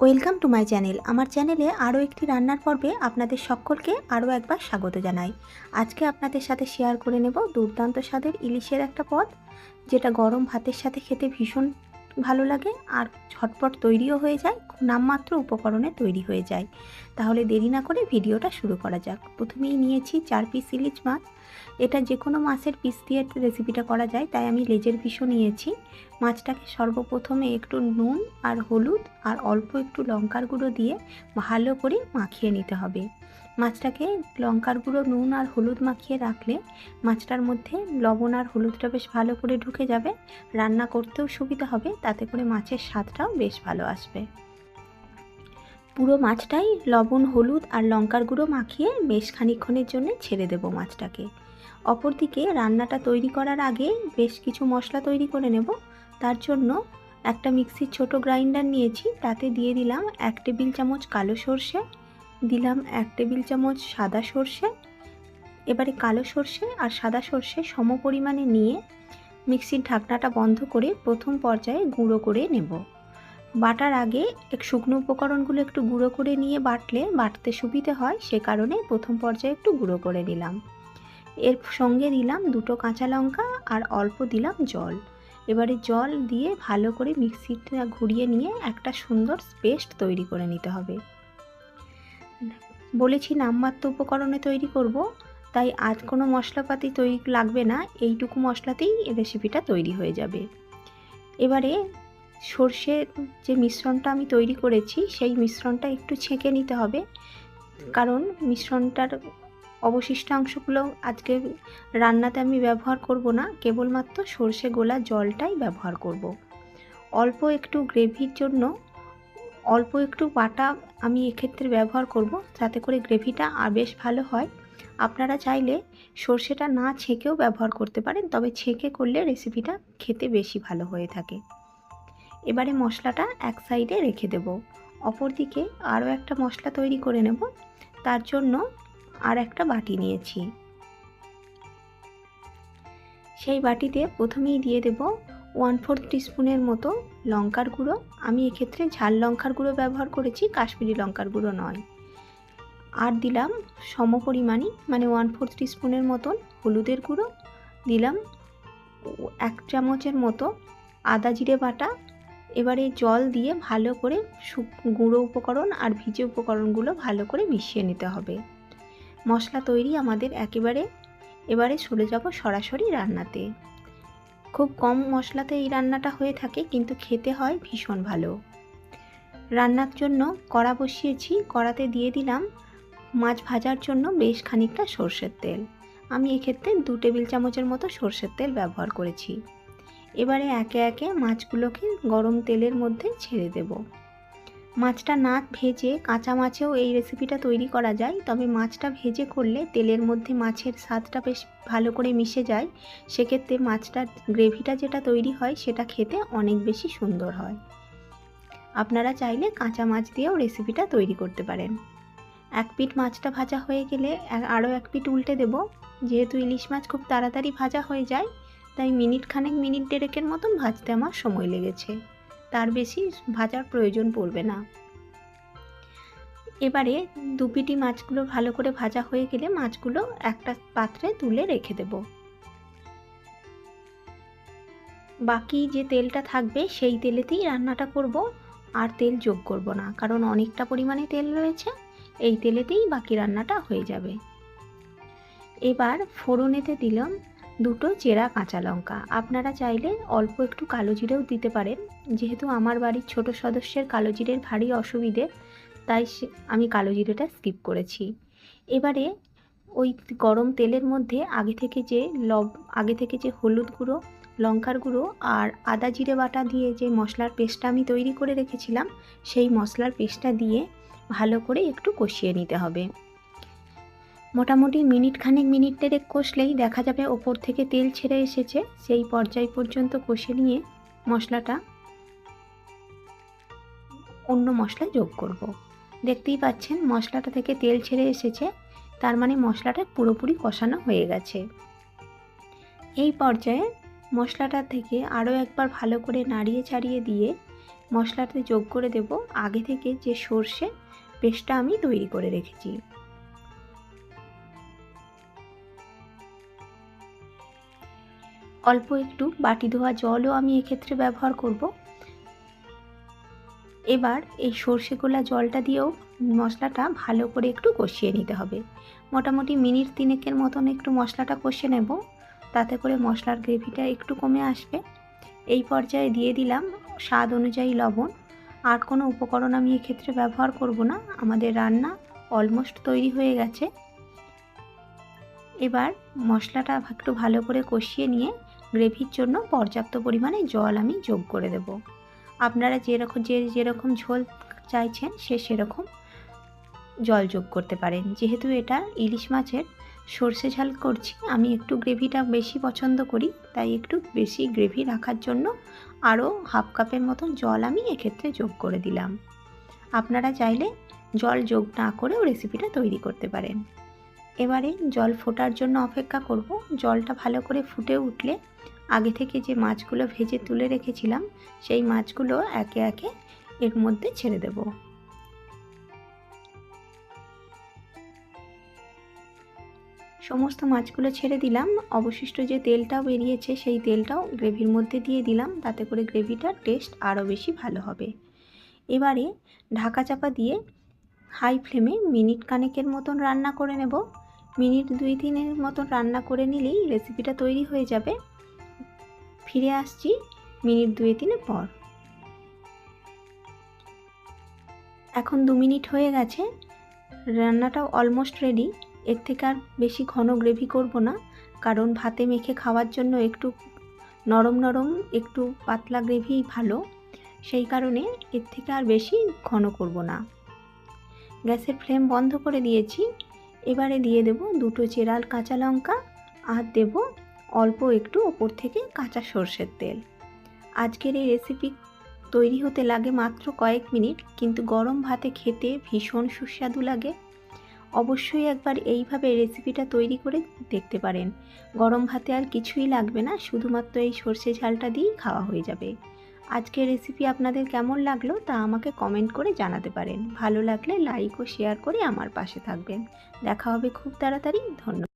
Welcome to my channel. আমার চ্যানেলে আরও একটি রান্নার পর্বে আপনাদের সকলকে আরও একবার স্বাগত জানাই। আজকে আপনাদের সাথে শেয়ার করে নেব দুর্দান্ত স্বাদের ইলিশের একটা পদ, যেটা গরম ভাতের সাথে খেতে ভীষণ ভালো লাগে আর ঝটপট তৈরিও হয়ে যায়, নামমাত্র উপকরণে তৈরি হয়ে যায়। তাহলে দেরি না করে ভিডিওটা শুরু করা যাক। প্রথমেই নিয়েছি চার পিস ইলিশ মাছ। এটা যে কোনো মাছের পিস দিয়ে রেসিপিটা করা যায়, তাই আমি লেজের পিসও নিয়েছি। মাছটাকে সর্বপ্রথমে একটু নুন আর হলুদ আর অল্প একটু লঙ্কার গুঁড়ো দিয়ে ভালো করে মাখিয়ে নিতে হবে। মাছটাকে লঙ্কার গুঁড়ো, নুন আর হলুদ মাখিয়ে রাখলে মাছটার মধ্যে লবণ আর হলুদটা বেশ ভালো করে ঢুকে যাবে। রান্না করতেও সুবিধা হবে, তাতে করে মাছের স্বাদটাও বেশ ভালো আসবে। পুরো মাছটাই লবণ, হলুদ আর লঙ্কার গুঁড়ো মাখিয়ে বেশ খানিক্ষণের জন্য ছেড়ে দেবো মাছটাকে। অপরদিকে রান্নাটা তৈরি করার আগে বেশ কিছু মশলা তৈরি করে নেব। তার জন্য একটা মিক্সির ছোট গ্রাইন্ডার নিয়েছি, তাতে দিয়ে দিলাম এক টেবিল চামচ কালো সর্ষে দিলাম এক টেবিল চামচ সাদা সর্ষে, এবারে কালো সর্ষে আর সাদা সর্ষে সম পরিমাণে নিয়ে মিক্সির ঢাকনাটা বন্ধ করে প্রথম পর্যায়ে গুঁড়ো করে নেব। বাটার আগে এক শুকনো উপকরণগুলো একটু গুঁড়ো করে নিয়ে বাটলে বাটতে সুবিধে হয়, সে কারণে প্রথম পর্যায়ে একটু গুঁড়ো করে নিলাম। এর সঙ্গে দিলাম দুটো কাঁচা লঙ্কা আর অল্প দিলাম জল। এবারে জল দিয়ে ভালো করে মিক্সিটা ঘুরিয়ে নিয়ে একটা সুন্দর পেস্ট তৈরি করে নিতে হবে। বলেছি নামমাত্র উপকরণে তৈরি করব তাই আজ কোনো মশলাপাতি তৈরি লাগবে না এইটুকু মশলাতেই রেসিপিটা তৈরি হয়ে যাবে। এবারে সর্ষের যে মিশ্রণটা আমি তৈরি করেছি সেই মিশ্রণটা একটু ছেঁকে নিতে হবে। কারণ মিশ্রণটার অবশিষ্টাংশগুলো আজকে রান্নাতে আমি ব্যবহার করব না কেবলমাত্র সর্ষে গোলা জলটাই ব্যবহার করব। অল্প একটু গ্রেভির জন্য অল্প একটু বাটা আমি এক্ষেত্রে ব্যবহার করব, যাতে করে গ্রেভিটা আর বেশ ভালো হয়। আপনারা চাইলে সর্ষেটা না ছেঁকেও ব্যবহার করতে পারেন, তবে ছেঁকে করলে রেসিপিটা খেতে বেশি ভালো হয়ে থাকে। এবারে মশলাটা এক সাইডে রেখে দেব। অপরদিকে আরও একটা মশলা তৈরি করে নেব, তার জন্য আর একটা বাটি নিয়েছি। সেই বাটিতে প্রথমেই দিয়ে দেব ওয়ান ফোর্থ টিস্পুনের মতো লঙ্কার গুঁড়ো। আমি এক্ষেত্রে ঝাল লঙ্কার গুঁড়ো ব্যবহার করেছি, কাশ্মীরি লঙ্কার গুঁড়ো নয়। আর দিলাম সম পরিমাণই মানে ওয়ান ফোর্থ টিস্পুনের মতন হলুদের গুঁড়ো। দিলাম এক চামচের মতো আদা জিরে বাটা। এবারে জল দিয়ে ভালো করে গুঁড়ো উপকরণ আর ভিজে উপকরণগুলো ভালো করে মিশিয়ে নিতে হবে। মশলা তৈরি আমাদের একেবারে, এবারে চলে যাব সরাসরি রান্নাতে। খুব কম মশলাতে এই রান্নাটা হয়ে থাকে, কিন্তু খেতে হয় ভীষণ ভালো। রান্নার জন্য কড়া বসিয়েছি, কড়াতে দিয়ে দিলাম মাছ ভাজার জন্য বেশ খানিকটা সর্ষের তেল। আমি এক্ষেত্রে দু টেবিল চামচের মতো সর্ষের তেল ব্যবহার করেছি। এবারে একে একে মাছগুলোকে গরম তেলের মধ্যে ছেড়ে দেবো। মাছটা না ভেজে কাঁচা মাছেও এই রেসিপিটা তৈরি করা যায়। তবে মাছটা ভেজে করলে তেলের মধ্যে মাছের স্বাদটা বেশ ভালো করে মিশে যায়। সেক্ষেত্রে মাছটার গ্রেভিটা যেটা তৈরি হয়, সেটা খেতে অনেক বেশি সুন্দর হয়। আপনারা চাইলে কাঁচা মাছ দিয়েও রেসিপিটা তৈরি করতে পারেন। এক পিঠ মাছটা ভাজা হয়ে গেলে আরও এক পিঠ উল্টে দেব। যেহেতু ইলিশ মাছ খুব তাড়াতাড়ি ভাজা হয়ে যায়, তাই মিনিট খানেক, মিনিট দেড়েকের মতন ভাজতে আমার সময় লেগেছে। তার বেশি ভাজার প্রয়োজন পড়বে না। এবারে দুপিটি মাছগুলো ভালো করে ভাজা হয়ে গেলে মাছগুলো একটা পাত্রে তুলে রেখে দেব। বাকি যে তেলটা থাকবে সেই তেলেতেই রান্নাটা করব, আর তেল যোগ করব না, কারণ অনেকটা পরিমাণে তেল রয়েছে, এই তেলেতেই বাকি রান্নাটা হয়ে যাবে। এবার ফোড়নেতে দিলাম দুটো চেরা কাঁচা লঙ্কা। আপনারা চাইলে অল্প একটু কালো জিরেও দিতে পারেন। যেহেতু আমার বাড়ির ছোট সদস্যের কালো জিরের ভারী অসুবিধে, তাই আমি কালো জিরেটা স্কিপ করেছি। এবারে ওই গরম তেলের মধ্যে আগে থেকে যে লব আগে থেকে যে হলুদ গুঁড়ো, লঙ্কার গুঁড়ো আর আদা জিরে বাটা দিয়ে যে মশলার পেস্টটা আমি তৈরি করে রেখেছিলাম, সেই মশলার পেস্টটা দিয়ে ভালো করে একটু কষিয়ে নিতে হবে। মোটামুটি মিনিট খানেক মিনিট দেড়েক কষলেই দেখা যাবে ওপর থেকে তেল ছেড়ে এসেছে। সেই পর্যায় পর্যন্ত কষে নিয়ে মশলাটা অন্য মশলা যোগ করব। দেখতেই পাচ্ছেন, মশলাটা থেকে তেল ছেড়ে এসেছে, তার মানে মশলাটা পুরোপুরি কষানো হয়ে গেছে। এই পর্যায়ে মশলাটা থেকে আরও একবার ভালো করে নাড়িয়ে ছাড়িয়ে দিয়ে মশলাতে যোগ করে দেব। আগে থেকে যে সর্ষে পেস্টটা আমি তৈরি করে রেখেছি। অল্প একটু বাটি ধোয়া জলও আমি এক্ষেত্রে ব্যবহার করব। এবার এই সর্ষে গোলা জলটা দিয়েও মশলাটা ভালো করে একটু কষিয়ে নিতে হবে। মোটামুটি মিনিট তিনেকের মতন একটু মশলাটা কষে নেব, তাতে করে মশলার গ্রেভিটা একটু কমে আসবে। এই পর্যায়ে দিয়ে দিলাম স্বাদ অনুযায়ী লবণ। আর কোনো উপকরণ আমি এক্ষেত্রে ব্যবহার করব না, আমাদের রান্না অলমোস্ট তৈরি হয়ে গেছে। এবার মশলাটা একটু ভালো করে কষিয়ে নিয়ে গ্রেভির জন্য পর্যাপ্ত পরিমাণে জল আমি যোগ করে দেব। আপনারা যেরকম যে যেরকম ঝোল চাইছেন সে সেরকম জল যোগ করতে পারেন। যেহেতু এটা ইলিশ মাছের সর্ষে ঝাল করছি, আমি একটু গ্রেভিটা বেশি পছন্দ করি, তাই একটু বেশি গ্রেভি রাখার জন্য আরও হাফ কাপের মতন জল আমি এক্ষেত্রে যোগ করে দিলাম। আপনারা চাইলে জল যোগ না করেও রেসিপিটা তৈরি করতে পারেন। এবারে জল ফোটার জন্য অপেক্ষা করব। জলটা ভালো করে ফুটে উঠলে আগে থেকে যে মাছগুলো ভেজে তুলে রেখেছিলাম, সেই মাছগুলো একে একে এর মধ্যে ছেড়ে দেব। সমস্ত মাছগুলো ছেড়ে দিলাম। অবশিষ্ট যে তেলটাও বেরিয়েছে, সেই তেলটাও গ্রেভির মধ্যে দিয়ে দিলাম। তাতে করে গ্রেভিটার টেস্ট আরও বেশি ভালো হবে। এবারে ঢাকা চাপা দিয়ে হাই ফ্লেমে মিনিট কানেকের মতন রান্না করে নেব। মিনিট দুই তিনের মতন রান্না করে নিলেই রেসিপিটা তৈরি হয়ে যাবে। ফিরে আসছি মিনিট দুই তিনে পর। এখন দু মিনিট হয়ে গেছে। রান্নাটাও অলমোস্ট রেডি এর থেকে আর বেশি ঘন গ্রেভি করব না। কারণ ভাতে মেখে খাওয়ার জন্য একটু নরম নরম, একটু পাতলা গ্রেভি ভালো। সেই কারণে এর থেকে আর বেশি ঘন করব না। গ্যাসের ফ্লেম বন্ধ করে দিয়েছি। এবারে দিয়ে দেব দুটো চেরাল কাঁচা লঙ্কা আর দেব অল্প একটু ওপর থেকে কাঁচা সর্ষের তেল। আজকের এই রেসিপি তৈরি হতে লাগে মাত্র কয়েক মিনিট, কিন্তু গরম ভাতে খেতে ভীষণ সুস্বাদু লাগে। অবশ্যই একবার এইভাবে রেসিপিটা তৈরি করে দেখতে পারেন। গরম ভাতে আর কিছুই লাগবে না, শুধুমাত্র এই সর্ষে ঝালটা দিয়েই খাওয়া হয়ে যাবে। আজকের রেসিপি আপনাদের কেমন লাগল তা আমাকে কমেন্ট করে জানাতে পারেন। ভালো লাগলে লাইক ও শেয়ার করে আমার পাশে থাকবেন। দেখা হবে খুব তাড়াতাড়ি। ধন্যবাদ।